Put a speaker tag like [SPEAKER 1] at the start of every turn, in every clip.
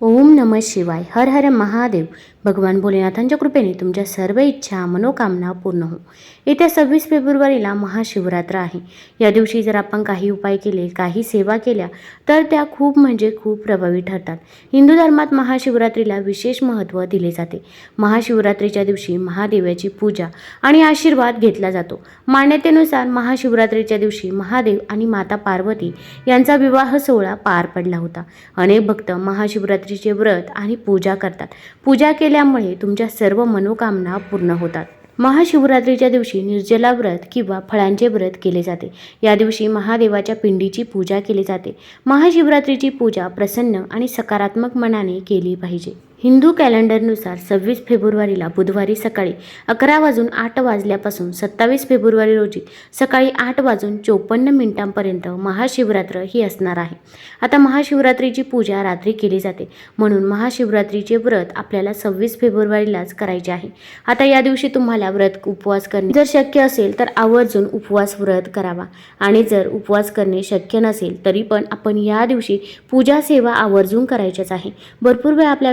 [SPEAKER 1] ओम नम शिवाय. हर हर महादेव. भगवान भोलेनाथांच्या कृपेने तुमच्या सर्व इच्छा मनोकामना पूर्ण हो. येत्या सव्वीस फेब्रुवारीला महाशिवरात्र आहे. या दिवशी जर आपण काही उपाय केले काही सेवा केल्या तर त्या खूप म्हणजे खूप प्रभावी ठरतात. हिंदू धर्मात महाशिवरात्रीला विशेष महत्त्व दिले जाते. महाशिवरात्रीच्या दिवशी महादेवाची पूजा आणि आशीर्वाद घेतला जातो. मान्यतेनुसार महाशिवरात्रीच्या दिवशी महादेव आणि माता पार्वती यांचा विवाह सोहळा पार पडला होता. अनेक भक्त महाशिवरात्री महाशिवरात्रीचे व्रत आणि पूजा करतात. पूजा केल्यामुळे तुमच्या सर्व मनोकामना पूर्ण होतात. महाशिवरात्रीच्या दिवशी निर्जला व्रत किंवा फळांचे व्रत केले जाते. या दिवशी महादेवाच्या पिंडीची पूजा केली जाते. महाशिवरात्रीची पूजा प्रसन्न आणि सकारात्मक मनाने केली पाहिजे. हिंदू कॅलेंडरनुसार सव्वीस फेब्रुवारीला बुधवारी सकाळी अकरा वाजून आठ वाजल्यापासून सत्तावीस फेब्रुवारी रोजी सकाळी आठ वाजून चोपन्न मिनिटांपर्यंत महाशिवरात्र ही असणार आहे. आता महाशिवरात्रीची पूजा रात्री केली जाते. म्हणून महाशिवरात्रीचे व्रत आपल्याला सव्वीस फेब्रुवारीलाच करायचे आहे. आता या दिवशी तुम्हाला व्रत उपवास करणे जर शक्य असेल तर आवर्जून उपवास व्रत करावा. आणि जर उपवास करणे शक्य नसेल तरी पण आपण या दिवशी पूजा सेवा आवर्जून करायच्याच आहे. भरपूर वेळा आपल्या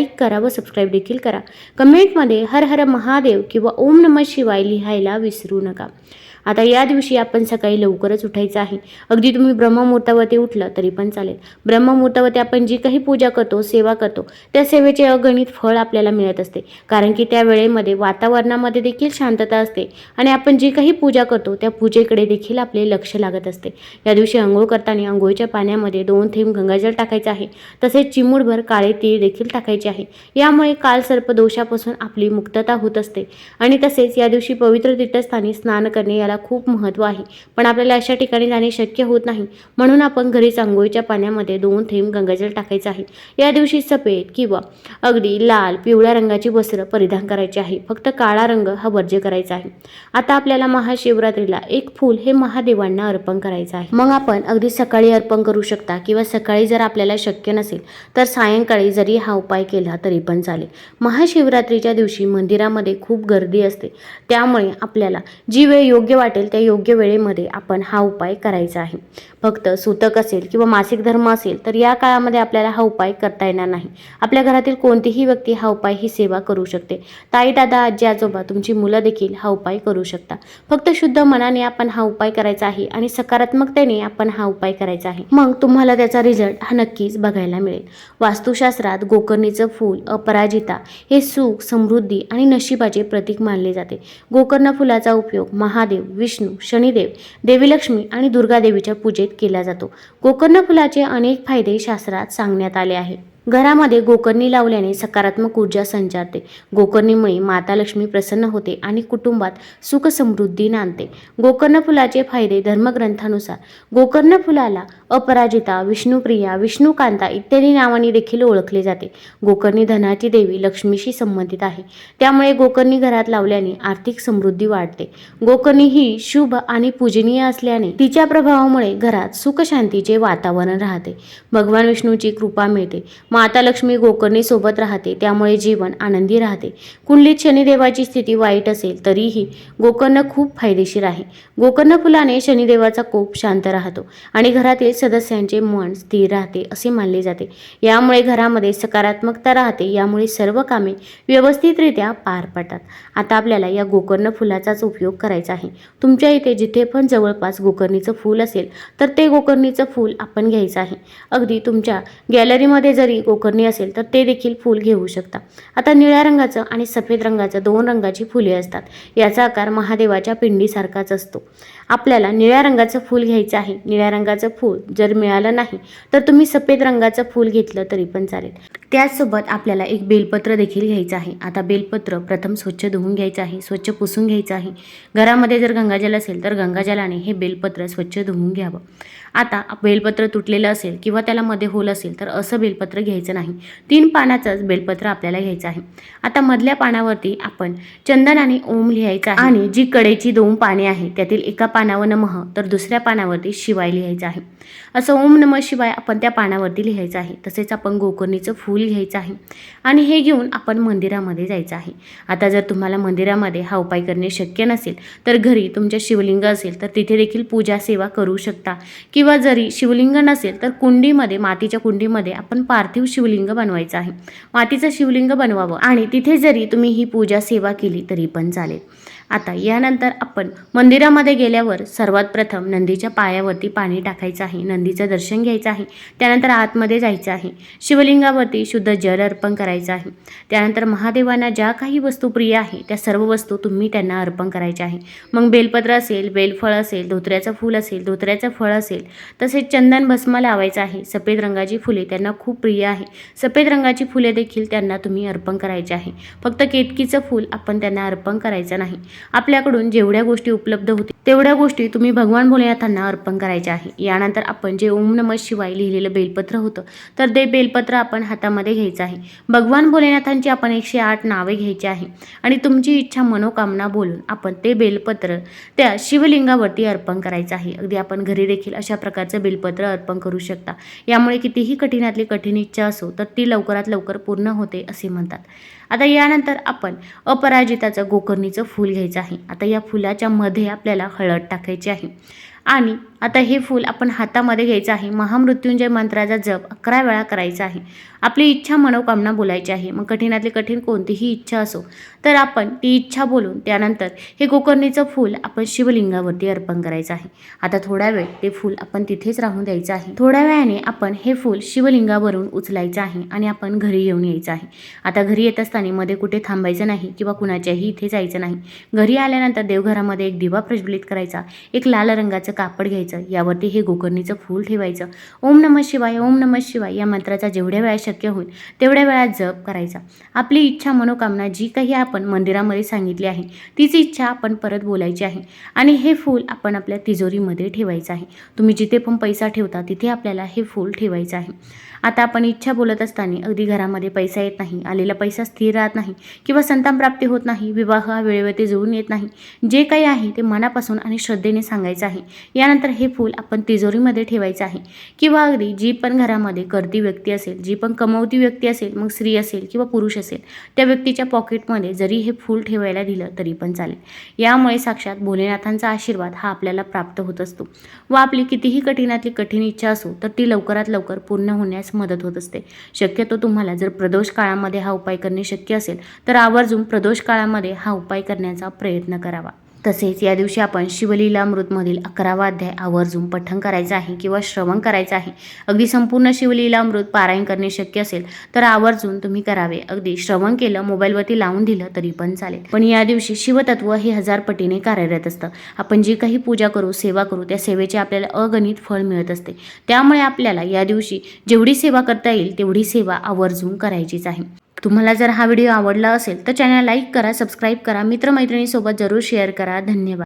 [SPEAKER 1] लाईक करा व सबस्क्राईब देखील करा. कमेंटमध्ये हर हर महादेव किंवा ओम नमः शिवाय लिहायला विसरू नका. आता या दिवशी आपण सकाळी लवकरच उठायचं आहे. अगदी तुम्ही ब्रह्ममुहूर्तावरती उठलं तरी पण चालेल. ब्रह्ममुहूर्तावरती आपण जी काही पूजा करतो सेवा करतो त्या सेवेचे अगणित फळ आपल्याला मिळत असते. कारण की त्या वेळेमध्ये वातावरणामध्ये देखील शांतता असते आणि आपण जी काही पूजा करतो त्या पूजेकडे देखील आपले लक्ष लागत असते. या दिवशी आंघोळ करताना आंघोळीच्या पाण्यामध्ये दोन थेंब गंगाजल टाकायचं आहे. तसेच चिमूडभर काळे तीळ देखील टाकायचे आहे. यामुळे काल सर्प दोषापासून आपली मुक्तता होत असते. आणि तसेच या दिवशी पवित्र तीर्थस्थानी स्नान करणे याला खूप महत्त्व आहे. पण आपल्याला अशा ठिकाणी जाणे शक्य होत नाही. म्हणून आपण घरीच आंघोळीच्या पाण्यामध्ये दोन थेंब गंगाजल टाकायचं आहे. या दिवशी सफेद किंवा अगदी लाल पिवळ्या रंगाची वस्त्र परिधान करायची आहे. फक्त काळा रंग हा वर्ज्य करायचा आहे. आता आपल्याला महाशिवरात्रीला एक फूल हे महादेवांना अर्पण करायचं आहे. मग आपण अगदी सकाळी अर्पण करू शकता किंवा सकाळी जर आपल्याला शक्य नसेल तर सायंकाळी जरी हा उपाय केला तरी पण चालेल. महाशिवरात्रीच्या दिवशी मंदिरामध्ये खूप गर्दी असते. त्यामुळे आपल्याला जी वेळ योग्य वाटेल त्या योग्य वेळेमध्ये आपण हा उपाय करायचा आहे. फक्त सुतक असेल किंवा मासिक धर्म असेल तर या काळामध्ये आपल्याला हा उपाय करता येणार नाही. आपल्या घरातील कोणतीही व्यक्ती हा उपाय ही सेवा करू शकते. ताई दादा आजी आजोबा तुमची मुलं देखील हा उपाय करू शकता. फक्त शुद्ध मनाने आपण हा उपाय करायचा आहे आणि सकारात्मकतेने आपण हा उपाय करायचा आहे. मग तुम्हाला त्याचा रिझल्ट हा नक्कीच बघायला मिळेल. वास्तुशास्त्रात गोकर्णीचं फूल अपराजिता हे सुख समृद्धी आणि नशिबाचे प्रतीक मानले जाते. गोकर्ण फुलाचा उपयोग महादेव विष्णू शनिदेव देवीलक्ष्मी आणि दुर्गादेवीच्या पूजेत केला जातो. गोकर्ण फुलाचे अनेक फायदे शास्त्रात सांगण्यात आले आहे घरामध्ये गोकर्णी लावल्याने सकारात्मक ऊर्जा संचारते. गोकर्णीमुळे माता लक्ष्मी प्रसन्न होते आणि कुटुंबात सुख समृद्धी नांदते. गोकर्ण फुलाचे फायदे धर्मग्रंथानुसार. गोकर्ण फुलाला अपराजिता विष्णुप्रिया विष्णुकांता इत्यादी नावांनी देखील ओळखले जाते. गोकर्णी धनाची देवी लक्ष्मीशी संबंधित आहे. त्यामुळे गोकर्णी घरात लावल्याने आर्थिक समृद्धी वाढते. गोकर्णी ही शुभ आणि पूजनीय असल्याने तिच्या प्रभावामुळे घरात सुखशांतीचे वातावरण राहते. भगवान विष्णूची कृपा मिळते. माता लक्ष्मी गोकर्णी सोबत राहते त्यामुळे जीवन आनंदी राहते. कुंडलीत शनिदेवाची स्थिती वाईट असेल तरीही गोकर्ण खूप फायदेशीर आहे. गोकर्ण फुलाने शनिदेवाचा कोप शांत राहतो आणि घरातील सदस्यांचे मन स्थिर राहते असे मानले जाते. यामुळे घरामध्ये सकारात्मकता राहते यामुळे सर्व कामे व्यवस्थितरित्या पार पडतात. आता आपल्याला या गोकर्ण फुलाचाच उपयोग करायचा आहे. तुमच्या इथे जिथे पण जवळपास गोकर्णीचं फूल असेल तर ते गोकर्णीचं फूल आपण घ्यायचं आहे. अगदी तुमच्या गॅलरीमध्ये जरी गोकर्णी असेल तर ते देखील फूल घेऊ शकता. आता निळ्या रंगाचं आणि सफेद रंगाचं दोन रंगाची फुले असतात. याचा आकार महादेवाच्या पिंडीसारखाच असतो. आपल्याला निळ्या रंगाचं फूल घ्यायचं आहे. निळ्या रंगाचं फूल जर मिळालं नाही तर तुम्ही सफेद रंगाचं फूल घेतलं तरी पण चालेल. त्याचसोबत आपल्याला एक बेलपत्र देखील घ्यायचं आहे. आता बेलपत्र प्रथम स्वच्छ धुवून घ्यायचं आहे स्वच्छ पुसून घ्यायचं आहे. घरामध्ये जर गंगाजल असेल तर गंगाजलाने हे बेलपत्र स्वच्छ धुवून घ्यावं. आता बेलपत्र तुटलेलं असेल किंवा त्याला मध्ये होल असेल तर असं बेलपत्र घ्यायचं नाही. तीन पानाचंच बेलपत्र आपल्याला घ्यायचं आहे. आता मधल्या पानावरती आपण चंदन आणि ओम लिहायचं आहे. आणि जी कडेची दोन पाने आहेत त्यातील एका पानावर नमः तर दुसऱ्या पानावरती शिवाय लिहायचं आहे. असं ओम नमः शिवाय आपण त्या पानावरती लिहायचं आहे. तसेच आपण गोकर्णीचं फूल घ्यायचं आहे. आणि हे घेऊन आपण मंदिरामध्ये जायचं आहे. आता जर तुम्हाला मंदिरामध्ये हा उपाय करणे शक्य नसेल तर घरी तुमच्या शिवलिंग असेल तर तिथे देखील पूजा सेवा करू शकता. किंवा जरी शिवलिंग नसेल तर कुंडीमध्ये मातीच्या कुंडीमध्ये आपण पार्थिव शिवलिंग बनवायचं आहे. मातीचं शिवलिंग बनवावं आणि तिथे जरी तुम्ही ही पूजा सेवा केली तरी पण चालेल. आता यानंतर आपण मंदिरामध्ये गेल्यावर सर्वात प्रथम नंदीच्या पायावरती पाणी टाकायचं आहे नंदीचं दर्शन घ्यायचं आहे त्यानंतर आतमध्ये जायचं आहे शिवलिंगावरती शुद्ध जल अर्पण करायचं आहे त्यानंतर महादेवांना ज्या काही वस्तू प्रिय आहे त्या सर्व वस्तू तुम्ही त्यांना अर्पण करायच्या आहे. मग बेलपत्र असेल बेलफळ असेल धोत्र्याचं फूल असेल धोत्र्याचं फळ असेल तसेच चंदन भस्म लावायचं आहे सफेद रंगाची फुले त्यांना खूप प्रिय आहे सफेद रंगाची फुले देखील त्यांना तुम्ही अर्पण करायचे आहे फक्त केतकीचं फूल आपण त्यांना अर्पण करायचं नाही आपल्याकडून जेवढ्या गोष्टी उपलब्ध होतील तेवढ्या गोष्टी तुम्ही भगवान भोलेनाथांना अर्पण करायच्या आहे. यानंतर आपण जे ओम नमः शिवाय लिहिलेलं बेलपत्र होतं तर ते बेलपत्र आपण हातामध्ये घ्यायचं आहे. भगवान भोलेनाथांची आपण एकशे आठ नावे घ्यायची आहे. आणि तुमची इच्छा मनोकामना बोलून आपण ते बेलपत्र त्या शिवलिंगावरती अर्पण करायचं आहे. अगदी आपण घरी देखील अशा प्रकारचं बेलपत्र अर्पण करू शकता. यामुळे कितीही कठीणातली कठीण इच्छा असो तर ती लवकरात लवकर पूर्ण होते असे म्हणतात. आता यानंतर आपण अपराजिताचं गोकर्णीचं फूल घ्यायचं आहे. आता या फुलाच्या मध्ये आपल्याला हळद टाकायची आहे. आणि आता हे फूल आपण हातामध्ये घ्यायचं आहे. महामृत्युंजय मंत्राचा जप अकरा वेळा करायचा आहे. आपली इच्छा मनोकामना बोलायची आहे. मग कठीणातली कठीण कोणतीही इच्छा असो तर आपण ती इच्छा बोलून त्यानंतर हे गोकर्णीचं फूल आपण शिवलिंगावरती अर्पण करायचं आहे. आता थोडा वेळ ते फूल आपण तिथेच राहून द्यायचं आहे. थोड्या वेळाने आपण हे फूल शिवलिंगावरून उचलायचं आहे आणि आपण घरी येऊन यायचं आहे. आता घरी येत असताना मध्ये कुठे थांबायचं नाही किंवा कुणाच्याही इथे जायचं नाही. घरी आल्यानंतर देवघरामध्ये एक दिवा प्रज्वलित करायचा एक लाल रंगाचं कापड घ्यायचं यावरती हे गोकर्णीचं फूल ठेवायचं. ओम नमः शिवाय ओम नमः शिवाय या मंत्राचा जेवढ्या वेळा शक्य होईल तेवढ्या वेळा जप करायचा. आपली इच्छा मनोकामना जी काही आपण मंदिरामध्ये सांगितली आहे तीच इच्छा आपण परत बोलायची आहे. आणि हे फूल आपण आपल्या तिजोरीमध्ये ठेवायचं आहे. तुम्ही जिथे पण पैसा ठेवता तिथे आपल्याला हे फूल ठेवायचं आहे. आता आपण इच्छा बोलत असताना अगदी घरामध्ये पैसा येत नाही आलेला पैसा स्थिर राहत नाही किंवा संतान प्राप्ती होत नाही विवाह हा वेळेवरती जुळून येत नाही जे काही आहे ते मनापासून आणि श्रद्धेने सांगायचं आहे. यानंतर हे फूल आपण तिजोरीमध्ये ठेवायचं आहे. किंवा अगदी जी पण घरामध्ये करती व्यक्ती असेल जी पण कमवती व्यक्ती असेल मग स्त्री असेल किंवा पुरुष असेल त्या व्यक्तीच्या पॉकेटमध्ये जरी हे फूल ठेवायला दिलं तरी पण चालेल. यामुळे साक्षात भोलेनाथांचा आशीर्वाद हा आपल्याला प्राप्त होत असतो. व आपली कितीही कठीणातली कठीण इच्छा असो तर ती लवकरात लवकर पूर्ण होण्यास मदत होत असते. शक्यतो तुम्हाला जर प्रदोष काळामध्ये हा उपाय करणे शक्य असेल तर आवर्जून प्रदोष काळामध्ये हा उपाय करण्याचा प्रयत्न करावा. तसेच या दिवशी आपण शिवलीला मृतमधील अकरावा अध्याय आवर्जून पठण करायचं आहे किंवा श्रवण करायचं आहे. अगदी संपूर्ण शिवलीला मृत पारायण करणे शक्य असेल तर आवर्जून तुम्ही करावे. अगदी श्रवण केलं मोबाईलवरती लावून दिलं तरी पण चालेल. पण या दिवशी शिवतत्व हे हजार पटीने कार्यरत असतं. आपण जी काही पूजा करू सेवा करू त्या सेवेचे आपल्याला अगणित फळ मिळत असते. त्यामुळे आपल्याला या दिवशी जेवढी सेवा करता येईल तेवढी सेवा आवर्जून करायचीच आहे. तुम्हाला जर हा व्हिडिओ आवडला असेल तर चॅनल लाईक करा सबस्क्राईब करा मित्रमैत्रिणीसोबत जरूर शेअर करा. धन्यवाद.